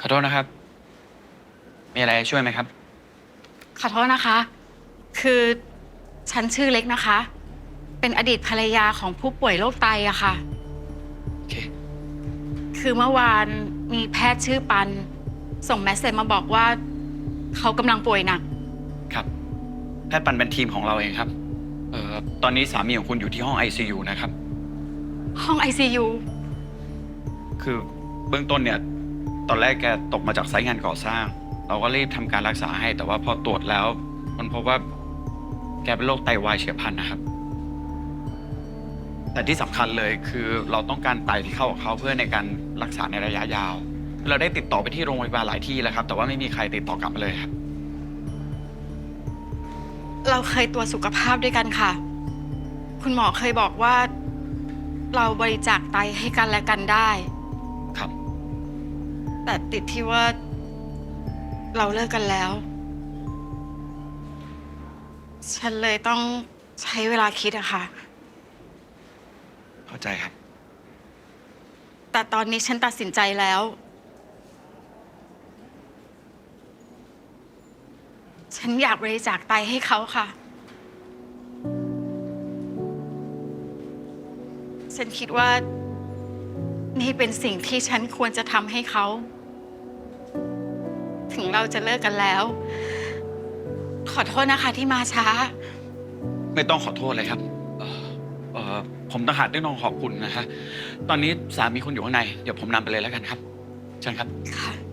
ขอโทษนะครับ มีอะไรช่วยไหมครับ ขอโทษนะคะ คือฉันชื่อเล็กนะคะ เป็นอดีตภรรยาของผู้ป่วยโรคไตอะค่ะ โอเค คือเมื่อวานมีแพทย์ชื่อปัน ส่งแมสเซจมาบอกว่า เขากำลังป่วยหนัก ครับ แพทย์ปันเป็นทีมของเราเองครับ เอ่อ ตอนนี้สามีของคุณอยู่ที่ห้อง ICU นะครับ ห้อง ICU คือเบื้องต้นเนี่ย ตอนแรกแกตกมาจากไซต์งานก่อสร้าง เราก็รีบทำการรักษาให้ แต่ว่าพอตรวจแล้ว มันพบว่าแกเป็นโรคไตวายเฉียบพลันนะครับ แต่ที่สำคัญเลยคือเราต้องการไตที่เข้ากับเขาเพื่อในการรักษาในระยะยาว เราได้ติดต่อไปที่โรงพยาบาลหลายที่แล้วครับ แต่ว่าไม่มีใครติดต่อกลับมาเลยครับ เราเคยตรวจสุขภาพด้วยกันค่ะ คุณหมอเคยบอกว่า เราบริจาคไตให้กันและกันได้ แต่ติดที่ว่า เราเลิกกันแล้ว ฉันเลยต้องใช้เวลาคิดอะค่ะ เข้าใจครับ แต่ตอนนี้ฉันตัดสินใจแล้ว ฉันอยากบริจาคไตให้เขาค่ะ ฉันคิดว่า นี่เป็นสิ่งที่ฉันควรจะทำให้เขา ถึงเราจะเลิกกันแล้ว ขอโทษนะคะที่มาช้า ไม่ต้องขอโทษเลยครับเอ่อเอ่อผมต่างหากที่ต้องขอบคุณนะฮะตอนนี้สามีคุณอยู่ข้างใน เดี๋ยวผมนำไปเลยแล้วกันครับ เชิญครับ ค่ะ